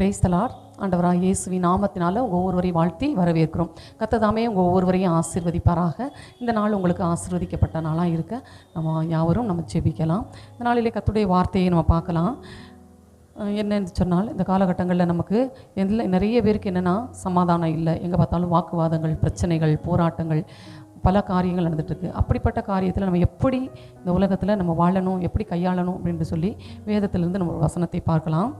Price ஆண்டவராக இயேசுவி நாமத்தினால உங்கள் ஒவ்வொருவரையும் வாழ்த்தி வரவேற்கிறோம். கத்ததாமே உங்கள் ஒவ்வொருவரையும் ஆசீர்வதிப்பாராக. இந்த நாள் உங்களுக்கு ஆசிர்வதிக்கப்பட்ட நாளாக இருக்க நம்ம யாவரும் நம்ம ஜெபிக்கலாம். இந்த நாளிலே கத்துடைய வார்த்தையை நம்ம பார்க்கலாம். என்னன்னு சொன்னால் இந்த காலகட்டங்களில் நமக்கு எந்த நிறைய பேருக்கு என்னென்னா சமாதானம் இல்லை. எங்கே பார்த்தாலும் வாக்குவாதங்கள் பிரச்சனைகள் போராட்டங்கள் பல காரியங்கள் நடந்துகிட்ருக்கு அப்படிப்பட்ட காரியத்தில் நம்ம எப்படி இந்த உலகத்தில் நம்ம வாழணும் எப்படி கையாளணும் அப்படின்னு சொல்லி வேதத்திலிருந்து நம்ம ஒரு வசனத்தை பார்க்கலாம்.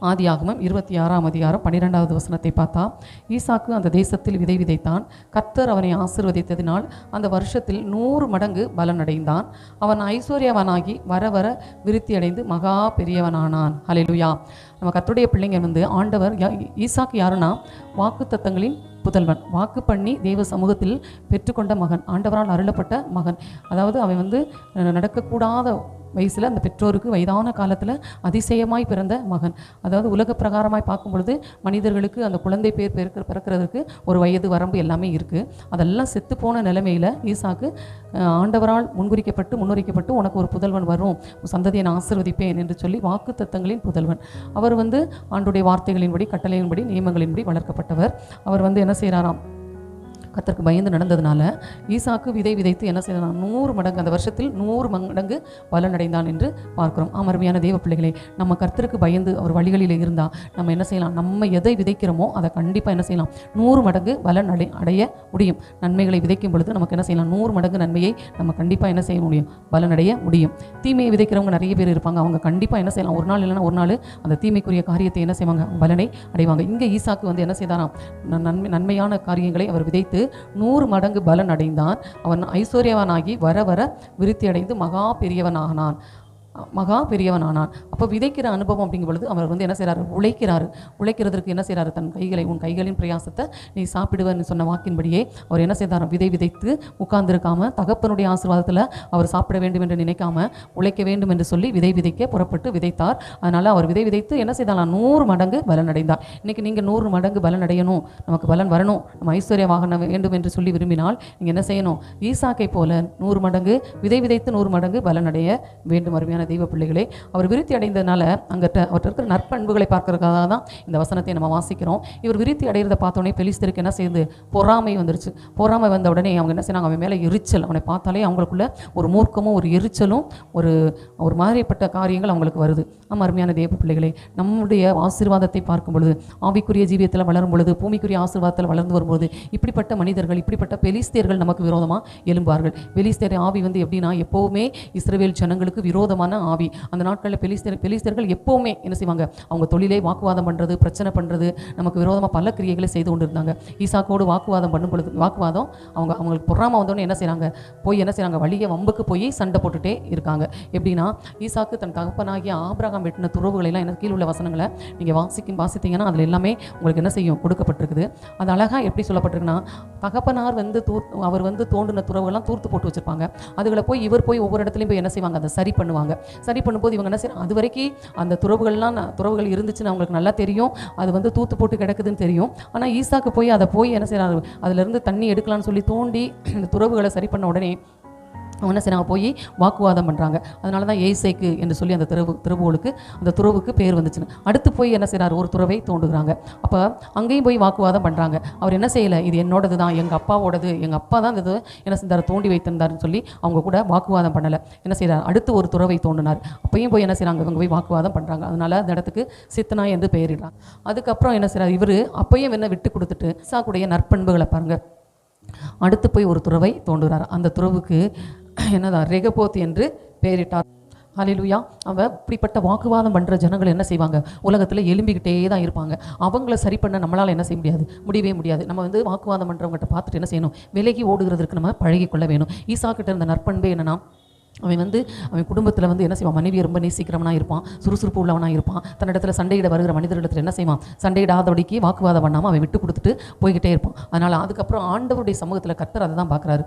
ஆதியாகமம் இருபத்தி ஆறாம் அதிகாரம் பன்னிரெண்டாவது வசனத்தை பார்த்தா ஈசாக்கு அந்த தேசத்தில் விதை விதைத்தான். கர்த்தர் அவனை ஆசிர்வதித்ததினால் அந்த வருஷத்தில் நூறு மடங்கு பலனடைந்தான். அவன் ஐஸ்வர்யவனாகி வர வர விருத்தி அடைந்து மகா பெரியவனானான். ஹalleluya. நம்ம கத்துடைய பிள்ளைங்க வந்து ஆண்டவர் யா- ஈசாக்கு யாருன்னா வாக்குத்தத்தங்களின் புதல்வன். வாக்கு பண்ணி தேவ சமூகத்தில் பெற்றுக்கொண்ட மகன். ஆண்டவரால் அருளப்பட்ட மகன். அதாவது அவன் வந்து நடக்கக்கூடாத வயசில் அந்த பெற்றோருக்கு வயதான காலத்தில் அதிசயமாய் பிறந்த மகன். அதாவது உலக பிரகாரமாய் பார்க்கும் பொழுது மனிதர்களுக்கு அந்த குழந்தை பேர் பிறக்க பிறக்கிறதுக்கு ஒரு வயது வரம்பு எல்லாமே இருக்குது அதெல்லாம் செத்து போன நிலைமையில் ஈசாக்கு ஆண்டவரால் முன்குறிக்கப்பட்டு முன்னுரைக்கப்பட்டு உனக்கு ஒரு புதல்வன் வரும். சந்ததியை நான் ஆசிர்வதிப்பேன் என்று சொல்லி வாக்கு தத்தங்களின் புதல்வன். அவர் வந்து ஆண்டுடைய வார்த்தைகளின்படி கட்டளையின்படி நியமங்களின்படி வளர்க்கப்பட்டவர். அவர் வந்து என்ன செய்கிறாராம் கத்தருக்கு பயந்து நடந்ததுனால ஈசாக்கு விதை விதைத்து என்ன செய்தான்? நூறு மடங்கு அந்த வருஷத்தில் நூறு மடங்கு பலனடைந்தான் என்று பார்க்கிறோம். அமர்மையான தேவ பிள்ளைகளே நம்ம கர்த்தருக்கு பயந்து அவர் வழிகளில் இருந்தால் நம்ம என்ன செய்யலாம்? நம்ம எதை விதைக்கிறோமோ அதை கண்டிப்பாக என்ன செய்யலாம்? நூறு மடங்கு பலன் அடை அடைய முடியும். நன்மைகளை விதைக்கும் பொழுது நமக்கு என்ன செய்யலாம்? நூறு மடங்கு நன்மையை நம்ம கண்டிப்பாக என்ன செய்ய முடியும்? பலனடைய முடியும். தீமையை விதைக்கிறவங்க நிறைய பேர் இருப்பாங்க. அவங்க கண்டிப்பாக என்ன செய்யலாம்? ஒரு நாள் இல்லைன்னா ஒரு நாள் அந்த தீமைக்குரிய காரியத்தை என்ன செய்வாங்க? பலனை அடைவாங்க. இங்கே ஈசாக்கு வந்து என்ன செய்தாராம்? ந- நன்மை நன்மையான காரியங்களை அவர் விதைத்து நூறு மடங்கு பலன் அடைந்தான் அவன் ஐஸ்வர்யவனாகி வர வர விருத்தி அடைந்து மகா பெரியவனானான். மகா பெரியவனானான். அப்போ விதைக்கிற அனுபவம் அப்படிங்கும் பொழுது அவர் வந்து என்ன செய்கிறாரு உழைக்கிறாரு. உழைக்கிறதுக்கு என்ன செய்கிறாரு தன் கைகளை உன் கைகளின் பிரயாசத்தை நீ சாப்பிடுவன்னு சொன்ன வாக்கின்படியே அவர் என்ன செய்தார்? விதை விதைத்து உட்கார்ந்திருக்காம தகப்பனுடைய ஆசீர்வாதத்தில் அவர் சாப்பிட வேண்டும் என்று நினைக்காம உழைக்க வேண்டும் என்று சொல்லி விதை விதைக்க புறப்பட்டு விதைத்தார். அதனால் அவர் விதை விதைத்து என்ன செய்தாலாம் நூறு மடங்கு பலன் அடைந்தார் இன்றைக்கி நீங்கள் நூறு மடங்கு பலன் அடையணும் நமக்கு பலன் வரணும். நம்ம ஐஸ்வர்யமாக வேண்டும் என்று சொல்லி விரும்பினால் நீங்கள் என்ன செய்யணும்? ஈசாக்கை போல நூறு மடங்கு விதை விதைத்து நூறு மடங்கு பலன் அடைய வேண்டும் அருமையான தெய்வ பிள்ளைகளே அவர் விருத்தி அடைந்ததுனால அங்கிட்ட அவர்கிட்ட இருக்கிற நற்பண்புகளை பார்க்கறதுக்காக தான் இந்த வசனத்தை நம்ம வாசிக்கிறோம். இவர் விருத்தி அடைகிறத பார்த்தோன்னே பெலிஸ்தருக்கு என்ன செய்யுது பொறாமை வந்துருச்சு. பொறாமை வந்த உடனே அவங்க என்ன செய்யறாங்க அவன் மேலே எரிச்சல் அவனை பார்த்தாலே அவங்களுக்குள்ள ஒரு மூர்க்கமும் ஒரு எரிச்சலும் ஒரு ஒரு மாதிரிப்பட்ட காரியங்கள் அவங்களுக்கு வருது. நம்ம அருமையான தெய்வ பிள்ளைகளே நம்முடைய ஆசீர்வாதத்தை பார்க்கும் பொழுது ஆவிக்குரிய ஜீவியத்தில் வளரும் பொழுது பூமிக்குரிய ஆசீர்வாதத்தில் வளர்ந்து வரும்போது இப்படிப்பட்ட மனிதர்கள் இப்படிப்பட்ட பெலிஸ்தேர்கள் நமக்கு விரோதமாக எழும்பார்கள் பெலிஸ்தேர் ஆவி வந்து எப்படின்னா எப்போவுமே இஸ்ரேல் ஜனங்களுக்கு விரோதமான ஆவி. அந்த நாட்களில் பெலிஸ்தர் பெலிஸ்தர்கள் எப்போவுமே என்ன செய்வாங்க? அவங்க தொழிலே வாக்குவாதம் பண்ணுறது பிரச்சனை பண்ணுறது நமக்கு விரோதமாக பல கிரியைகளை செய்து கொண்டு இருந்தாங்க ஈசாக்கோடு வாக்குவாதம் பண்ணும் பொழுது வாக்குவாதம் அவங்க அவங்களுக்கு பொறாம வந்தோடனே என்ன செய்கிறாங்க போய் என்ன செய்கிறாங்க வழியை வம்புக்கு போய் சண்டை போட்டுகிட்டே இருக்காங்க. எப்படின்னா ஈசாக்கு தன் தகப்பனாகிய ஆபிரகாம் வெட்டின துறவுகளை எல்லாம் எனக்கு கீழ் உள்ள வசனங்களை நீங்கள் வாசிக்கும் வாசித்தீங்கன்னா அதில் எல்லாமே உங்களுக்கு என்ன செய்யும்? கொடுக்கப்பட்டிருக்குது. அது அழகாக எப்படி சொல்லப்பட்டிருக்குன்னா தகப்பனார் வந்து தூர் அவர் வந்து தோண்டின துறவுகள்லாம் தூர்த்து போட்டு வச்சுருப்பாங்க. அதுகளை போய் இவர் போய் ஒவ்வொரு இடத்துலையும் போய் என்ன செய்வாங்க? அதை சரி பண்ணுவாங்க. சரி பண்ணும்போது இவங்க என்ன செய்யணும் அது வரைக்கும் அந்த துறவுகள்லாம் துறவுகள் இருந்துச்சுன்னு அவங்களுக்கு நல்லா தெரியும். அது வந்து தூத்து போட்டு கிடக்குதுன்னு தெரியும். ஆனால் ஈசாக்கு போய் அதை போய் என்ன செய்யறாரு அதுலேருந்து தண்ணி எடுக்கலாம்னு சொல்லி தோண்டி இந்த துறவுகளை சரி பண்ண உடனே அவங்க என்ன செய்கிறாங்க போய் வாக்குவாதம் பண்ணுறாங்க அதனால தான் ஏசைக்கு என்று சொல்லி அந்த துறவு துறவுகளுக்கு அந்த துறவுக்கு பேர் வந்துச்சுன்னு. அடுத்து போய் என்ன செய்கிறார் ஒரு துறவை தோண்டுகிறாங்க அப்போ அங்கேயும் போய் வாக்குவாதம் பண்ணுறாங்க அவர் என்ன செய்யலை? இது என்னோடது தான் எங்கள் அப்பாவோடது. எங்கள் அப்பா தான் இது என்ன செஞ்சார்? தோண்டி வைத்திருந்தாருன்னு சொல்லி அவங்க கூட வாக்குவாதம் பண்ணலை. என்ன செய்கிறார் அடுத்து ஒரு துறவை தோண்டினார். அப்பையும் போய் என்ன செய்கிறாங்க இவங்க போய் வாக்குவாதம் பண்ணுறாங்க அதனால அந்த இடத்துக்கு சித்தனா என்று பெயரிடுறாங்க. அதுக்கப்புறம் என்ன செய்கிறார் இவர் அப்பையும் என்ன விட்டு கொடுத்துட்டு சாக்குடைய நற்பண்புகளை பாருங்கள் அடுத்து போய் ஒரு துறவை தோண்டுகிறார் அந்த துறவுக்கு என்னதான் ரெகபோத் என்று பெயரிட்டார். அலிலுயா அவ இப்படிப்பட்ட வாக்குவாதம் பண்ணுற ஜனங்கள் என்ன செய்வாங்க? உலகத்தில் எலும்பிக்கிட்டே தான் இருப்பாங்க. அவங்கள சரி பண்ண நம்மளால் என்ன செய்ய முடியாது? முடியவே முடியாது. நம்ம வந்து வாக்குவாதம் பண்ணுறவங்ககிட்ட பார்த்துட்டு என்ன செய்யணும்? விலகி ஓடுகிறதுக்கு நம்ம பழகிக்கொள்ள வேணும். ஈசா கிட்ட இருந்த நற்பண்பே என்னன்னா அவன் வந்து அவன் குடும்பத்தில் வந்து என்ன செய்வான்? மனைவியை ரொம்ப நேசிக்கிறவனாக இருப்பான். சுறுசுறுப்பு உள்ளவனா இருப்பான். தன்னிடத்தில் சண்டையிட வருகிற மனிதர்களிடத்தில் என்ன செய்வான்? சண்டையிடாதபடிக்கு வாக்குவாதம் பண்ணாமல் அவன் விட்டு கொடுத்துட்டு போய்கிட்டே இருப்பான். அதனால் அதுக்கப்புறம் ஆண்டவருடைய சமூகத்தில் கர்த்தர் அதை தான் பார்க்குறாரு.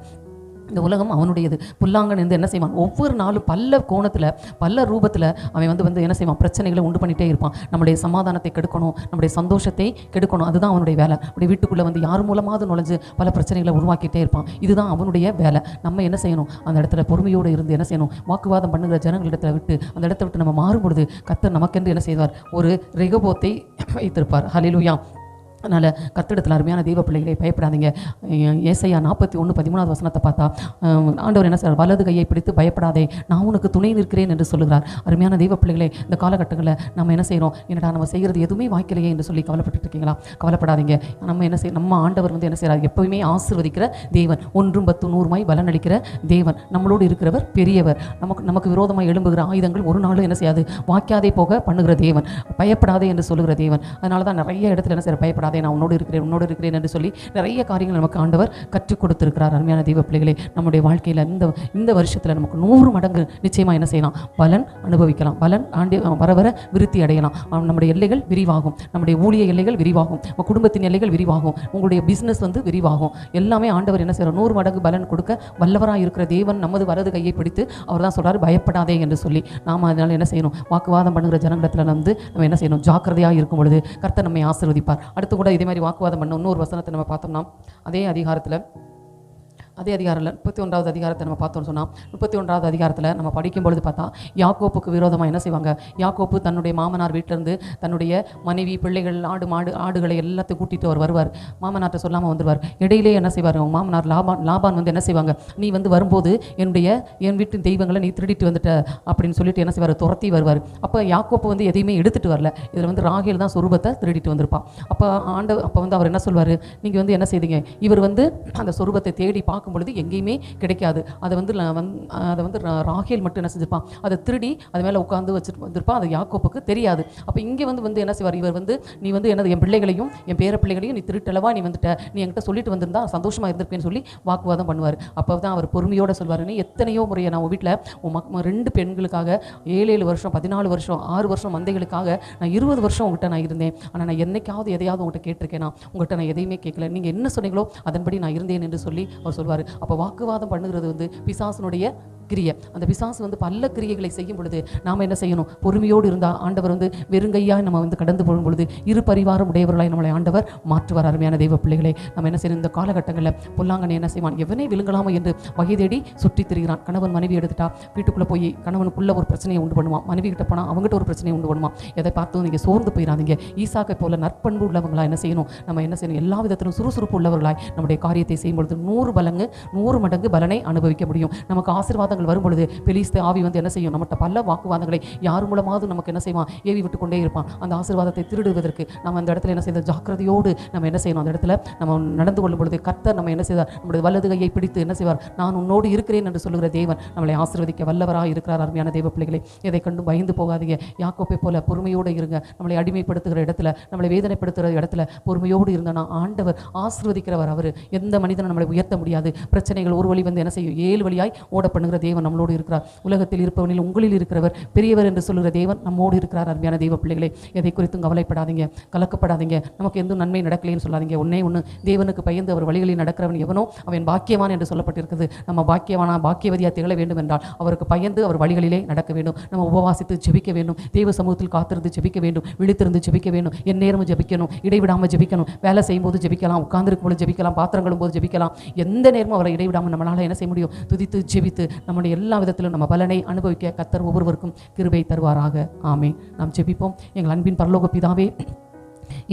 இந்த உலகம் அவனுடையது. புல்லாங்கன் வந்து என்ன செய்வான்? ஒவ்வொரு நாளும் பல்ல கோணத்தில் பல்ல ரூபத்தில் அவன் வந்து வந்து என்ன செய்வான்? பிரச்சனைகளை உண்டு பண்ணிகிட்டே இருப்பான். நம்முடைய சமாதானத்தை கெடுக்கணும் நம்முடைய சந்தோஷத்தை கெடுக்கணும். அதுதான் அவனுடைய வேலை. அப்படி வீட்டுக்குள்ளே வந்து யார் மூலமாவது நுழைஞ்சு பல பிரச்சனைகளை உருவாக்கிட்டே இருப்பான். இதுதான் அவனுடைய வேலை. நம்ம என்ன செய்யணும்? அந்த இடத்துல பொறுமையோடு இருந்து என்ன செய்யணும்? வாக்குவாதம் பண்ணுகிற ஜனங்களிடத்தில் விட்டு அந்த இடத்த விட்டு நம்ம மாறும்பொழுது கத்தர் நமக்கென்று என்ன செய்வார்? ஒரு ரெகபோத்தை வைத்திருப்பார். ஹலிலுயா அதனால் கத்திடத்தில் அருமையான தெய்வ பிள்ளைகளை பயப்படாதீங்க. ஏசையா நாற்பத்தி ஒன்று பதிமூணாவது வசனத்தை பார்த்தா ஆண்டவர் என்ன சொல்றார்? வலது கையை பிடித்து பயப்படாதே நான் உனக்கு துணை நிற்கிறேன் என்று சொல்லுகிறார். அருமையான தெய்வ பிள்ளைகளை இந்த காலகட்டங்களில் நம்ம என்ன செய்கிறோம் என்னடா நம்ம செய்கிறது எதுவுமே வாய்க்கலையே என்று சொல்லி கவலைப்பட்டு இருக்கீங்களா கவலைப்படாதீங்க. நம்ம என்ன செய்ய நம்ம ஆண்டவர் வந்து என்ன செய்கிறார் எப்பவுமே ஆசிர்வதிக்கிற தேவன் ஒன்றும் பத்து நூறுமாய் பலன் அளிக்கிற தேவன் நம்மளோடு இருக்கிறவர் பெரியவர். நமக்கு நமக்கு விரோதமாக எழும்புகிற ஆயுதங்கள் ஒரு நாளும் என்ன செய்யாது? வாய்க்காதே போக பண்ணுகிற தேவன் பயப்படாதே என்று சொல்லுகிற தேவன். அதனால தான் நிறைய இடத்துல என்ன செய்கிற பயப்படாது. நான் உன்னோடு இருக்கிறேன் உன்னோடு இருக்கிறேன் என்று சொல்லி நிறைய காரியங்கள் நமக்கு ஆண்டவர் கற்றுக் கொடுத்துருக்கிறார். அருமையான தெய்வ பிள்ளைகளே நம்முடைய வாழ்க்கையில் இந்த இந்த வருஷத்தில் நமக்கு நூறு மடங்கு நிச்சயமாக என்ன செய்யலாம்? பலன் அனுபவிக்கலாம். பலன் ஆண்டு வர வர விருத்தி அடையலாம். நம்முடைய எல்லைகள் விரிவாகும். நம்முடைய ஊழிய எல்லைகள் விரிவாகும். உங்கள் குடும்பத்தின் எல்லைகள் விரிவாகும். உங்களுடைய பிஸ்னஸ் வந்து விரிவாகும். எல்லாமே ஆண்டவர் என்ன செய்கிறார் நூறு மடங்கு பலன் கொடுக்க வல்லவராக இருக்கிற தேவன் நமது வரது கையை பிடித்து அவர் தான் சொல்கிறார் பயப்படாதே என்று சொல்லி. நாம் அதனால் என்ன செய்யணும்? வாக்குவாதம் பண்ணுகிற ஜனங்களிடத்தில் வந்து நம்ம என்ன செய்யணும்? ஜாக்கிரதையாக இருக்கும் பொழுது கர்த்தர் நம்மை ஆசிர்வதிப்பார். அடுத்து கூட இதே மாதிரி வாக்குவாதம் பண்ண இன்னொரு வசனத்தை நம்ம பார்த்தோம்னா அதே அதிகாரத்தில் அதே அதிகாரத்தில் முப்பத்தி ஒன்றாவது அதிகாரத்தை நம்ம பார்த்தோம்னு சொன்னால் முப்பத்தி ஒன்றாவது அதிகாரத்தில் நம்ம படிக்கும் பொழுது பார்த்தா யாக்கோப்புக்கு விரோதமாக என்ன செய்வாங்க? யாக்கோப்பு தன்னுடைய மாமனார் வீட்டிலேருந்து தன்னுடைய மனைவி பிள்ளைகள் ஆடு மாடு ஆடுகளை எல்லாத்தையும் கூட்டிகிட்டு அவர் வருவார். மாமனார்கிட்ட சொல்லாமல் வந்துடுவார் இடையிலே என்ன செய்வார்? அவங்க மாமனார் லாபான் லாபான் வந்து என்ன செய்வாங்க? நீ வந்து வரும்போது என்னுடைய என் வீட்டு தெய்வங்களை நீ திருடிட்டு வந்துட்ட அப்படின்னு சொல்லிட்டு என்ன செய்வார்? துரத்தி வருவார். அப்போ யாக்கோப்பு வந்து எதையுமே எடுத்துட்டு வரல. இதில் வந்து ராகேல் தான் சொரூபத்தை திருடிட்டு வந்திருப்பான் அப்போ ஆண்ட அப்போ வந்து அவர் என்ன சொல்வார்? நீங்கள் வந்து என்ன செய்தீங்க? இவர் வந்து அந்த சொரூபத்தை தேடி பார்க்கும் பொழுது எங்கேயுமே கிடைக்காது. அதை வந்து அதை வந்து ரா- ராகேல் மட்டும் என்ன செஞ்சிருப்பான் அதை திருடி அது மேலே உட்காந்து வச்சுட்டு வந்திருப்பான் அது யாக்கோப்புக்கு தெரியாது. அப்போ இங்கே வந்து வந்து என்ன செய்வார்? இவர் வந்து நீ வந்து எனது என் பிள்ளைகளையும் என் பேர பிள்ளைகளையும் நீ திருட்டளவா நீ வந்துட்ட. நீ என்கிட்ட சொல்லிட்டு வந்திருந்தா சந்தோஷமாக இருந்திருப்பேன்னு சொல்லி வாக்குவாதம் பண்ணுவார். அப்போ தான் அவர் பொறுமையோடு சொல்வார். நீ எத்தனையோ முறையை நான் உன் வீட்டில் உன் மக் ரெண்டு பெண்களுக்காக ஏழு ஏழு வருஷம் பதினாலு வருஷம் ஆறு வருஷம் மந்தைகளுக்காக நான் இருபது வருஷம் உங்கள்கிட்ட நான் இருந்தேன். ஆனால் நான் என்னைக்காவது எதையாவது உங்கள்கிட்ட கேட்டிருக்கேனா? உங்கள்கிட்ட நான் எதையுமே கேட்கல நீங்கள் என்ன சொன்னீங்களோ அதன்படி நான் இருந்தேன் என்று சொல்லி அவர் சொல்வார். அப்போ வாக்குவாதம் பண்ணுகிறது வந்து பிசாசனுடைய கிரியை அந்த பிசாசு வந்து பல கிரியைகளை செய்யும் பொழுது நாம் என்ன செய்யணும்? பொறுமையோடு இருந்தால் ஆண்டவர் வந்து வெறுங்கையாக நம்ம வந்து கடந்து போகும் பொழுது இரு பரிவாரம் உடையவர்களாய் நம்மளை ஆண்டவர் மாற்றுவார். அருமையான தெய்வ பிள்ளைகளை நம்ம என்ன செய்யணும்? இந்த காலகட்டங்களில் பொல்லாங்கனை என்ன செய்வான்? எவனே விழுங்கலாமோ என்று வகை தேடி சுற்றித் திரிகிறான். கணவன் மனைவி எடுத்துட்டா வீட்டுக்குள்ளே போய் கணவனுக்குள்ள ஒரு பிரச்சனையை உண்டு பண்ணுவான். மனைவி கிட்ட போனால் அவங்ககிட்ட ஒரு பிரச்சனையை உண்டு பண்ணுவான். எதை பார்த்தும் நீங்கள் சோர்ந்து போயிடாதீங்க ஈசாக்கை போல நற்பண்பு உள்ளவங்களா என்ன செய்யணும்? நம்ம என்ன செய்யணும்? எல்லா விதத்திலும் சுறுசுறுப்பு உள்ளவர்களாய் நம்முடைய காரியத்தை செய்யும் பொழுது நூறு பலங்கு நூறு மடங்கு பலனை அனுபவிக்க முடியும். நமக்கு ஆசீர்வாதங்கள் வாக்குவாதங்கள் வரும்பொழுது பெலிஸ்து ஆவி வந்து என்ன செய்யும்? நம்மகிட்ட பல வாக்குவாதங்களை யார் மூலமாவது நமக்கு என்ன செய்வான்? ஏவி விட்டு கொண்டே இருப்பான். அந்த ஆசீர்வாதத்தை திருடுவதற்கு நம்ம அந்த இடத்துல என்ன செய்த? ஜாக்கிரதையோடு நம்ம என்ன செய்யணும்? அந்த இடத்துல நம்ம நடந்து கொள்ளும் பொழுது கர்த்தர் நம்ம என்ன செய்தார்? நம்முடைய வலது கையை பிடித்து என்ன செய்வார்? நான் உன்னோடு இருக்கிறேன் என்று சொல்லுகிற தேவன் நம்மளை ஆசீர்வதிக்க வல்லவராக இருக்கிறார் அருமையான தெய்வ பிள்ளைகளை. எதை கண்டும் பயந்து போகாதீங்க. யாக்கோப்பை போல பொறுமையோடு இருங்க. நம்மளை அடிமைப்படுத்துகிற இடத்துல நம்மளை வேதனைப்படுத்துகிற இடத்துல பொறுமையோடு இருந்தனா ஆண்டவர் ஆசீர்வதிக்கிறவர் அவர். எந்த மனிதனும் நம்மளை உயர்த்த முடியாது. பிரச்சனைகள் ஒரு வழி வந்து என்ன செய்யும்? ஏழு வழியாய் ஓட பண்ணுகிற தேவன் நம்மளோடு இருக்கிறார். உலகத்தில் இருப்பவனில் உங்களில் இருக்கிறவர் பெரியவர் என்று சொல்லுகிற தேவன் நம்மோடு இருக்கிறார் அருமையான தெய்வ பிள்ளைகளே. எதை குறித்தும் கவலைப்படாதீங்க கலக்கப்படாதீங்க. நமக்கு எந்த நன்மை நடக்கலைன்னு சொல்லாதீங்க. ஒன்னே ஒன்று தேவனுக்கு பயந்து அவர் வழிகளில் நடக்கிறவன் எவனோ அவன் பாக்கியவான் என்று சொல்லப்பட்டிருக்கிறது. நம்ம பாக்கியவானா பாக்கியவதியாக திகழ வேண்டும் என்றால் அவருக்கு பயந்து அவர் வழிகளிலே நடக்க வேண்டும். நம்ம உபவாசித்து ஜெபிக்க வேண்டும். தெய்வ சமூகத்தில் காத்திருந்து ஜெபிக்க வேண்டும். விழித்திருந்து ஜெபிக்க வேண்டும். எந்நேரமும் ஜெபிக்கணும். இடைவிடாமல் ஜெபிக்கணும். வேலை செய்யும்போது ஜெபிக்கலாம். உட்கார்ந்துருக்கும் போது ஜெபிக்கலாம். பாத்திரங்களும் போது ஜெபிக்கலாம். எந்த நேரமும் அவரை இடைவிடாமல் நம்மளால் என்ன செய்ய முடியும்? துதித்து ஜெபித்து நம்முடைய எல்லா விதத்திலும் நம்ம பலனை அனுபவிக்க கத்தர் ஒவ்வொருவருக்கும் கிருபை தருவாராக. ஆமே நாம் ஜெபிப்போம். எங்கள் அன்பின் பரலோக பிதாவே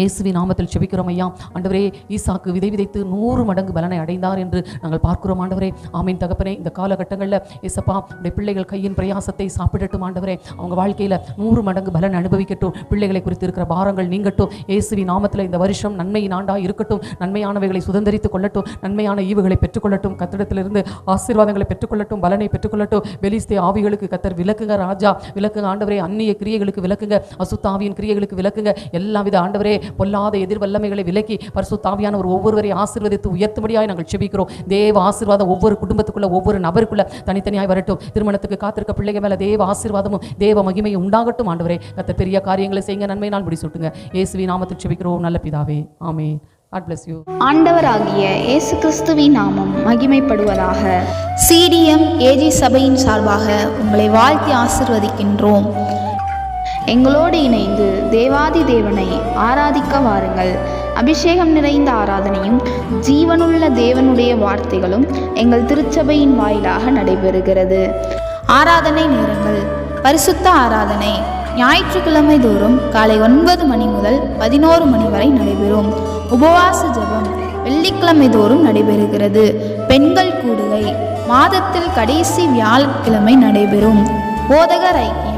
இயேசுவி நாமத்தில் செபிக்கிறோம் ஐயா. ஆண்டவரே ஈசாக்கு விதை விதைத்து நூறு மடங்கு பலனை அடைந்தார் என்று நாங்கள் பார்க்கிறோம் ஆண்டவரே. ஆமீன் தகப்பனே இந்த காலகட்டங்களில் இயேசப்பா உடைய பிள்ளைகள் கையின் பிரயாசத்தை சாப்பிடட்டும் ஆண்டவரே. அவங்க வாழ்க்கையில் நூறு மடங்கு பலன் அனுபவிக்கட்டும். பிள்ளைகளை குறித்து இருக்கிற பாரங்கள் நீங்கட்டும். இயேசுவி நாமத்தில் இந்த வருஷம் நன்மையின் ஆண்டாக இருக்கட்டும். நன்மையானவைகளை சுதந்திரித்துக் கொள்ளட்டும். நன்மையான ஈவுகளை பெற்றுக்கொள்ளட்டும். கத்திடத்திலிருந்து ஆசீர்வாதங்களை பெற்றுக்கொள்ளட்டும். பலனை பெற்றுக்கொள்ளட்டும். வெளிஸ்தே ஆவிகளுக்கு கத்தர் விளக்குங்க ராஜா. விளக்குங்க ஆண்டவரே. அந்நிய கிரியைகளுக்கு விலக்குங்க அசுத்தாவியின் கிரியைகளுக்கு விளக்குங்க. எல்லா வித ஆண்டவரே பொல்லாத எதிர் வல்லமைகளை விலக்கி பரிசுத்தாவியான ஒரு ஒவ்வொருவரை ஆசீர்வதித்து உயர்த்தும்படியாய் நாங்கள் செபிக்கிறோம். தேவ ஆசீர்வாதம் ஒவ்வொரு குடும்பத்துக்குள்ள ஒவ்வொரு நபருக்குள்ள தனித்தனியாய் வரட்டும். திருமணத்துக்கு காத்திருக்க பிள்ளைங்க மேல தேவ ஆசீர்வாதமும் தேவ மகிமையும் உண்டாகட்டும் ஆண்டவரே. கத்த பெரிய காரியங்களை செய்யுங்க நன்மை நாள் முடி சுட்டுங்க. இயேசுவி நாமத்தில் செபிக்கிறோம் நல்ல பிதாவே. ஆமே காட் bless யூ ஆண்டவராகிய இயேசு கிறிஸ்துவின் நாமம் மகிமைப்படுவதாக. சிடிஎம் ஏஜி சபையின் சார்பாக உங்களை வாழ்த்தி ஆசிர்வதிக்கின்றோம். எங்களோடு இணைந்து தேவாதி தேவனை ஆராதிக்க வாருங்கள். அபிஷேகம் நிறைந்த ஆராதனையும் ஜீவனுள்ள தேவனுடைய வார்த்தைகளும் எங்கள் திருச்சபையின் வாயிலாக நடைபெறுகிறது. ஆராதனை நேரங்கள். பரிசுத்த ஆராதனை. ஞாயிற்றுக்கிழமை தோறும் காலை ஒன்பது மணி முதல் பதினோரு மணி வரை நடைபெறும். உபவாச ஜெபம் வெள்ளிக்கிழமை தோறும் நடைபெறுகிறது. பெண்கள் கூடுகை. மாதத்தில் கடைசி வியாழக்கிழமை நடைபெறும். போதகர் ஐக்கியம்.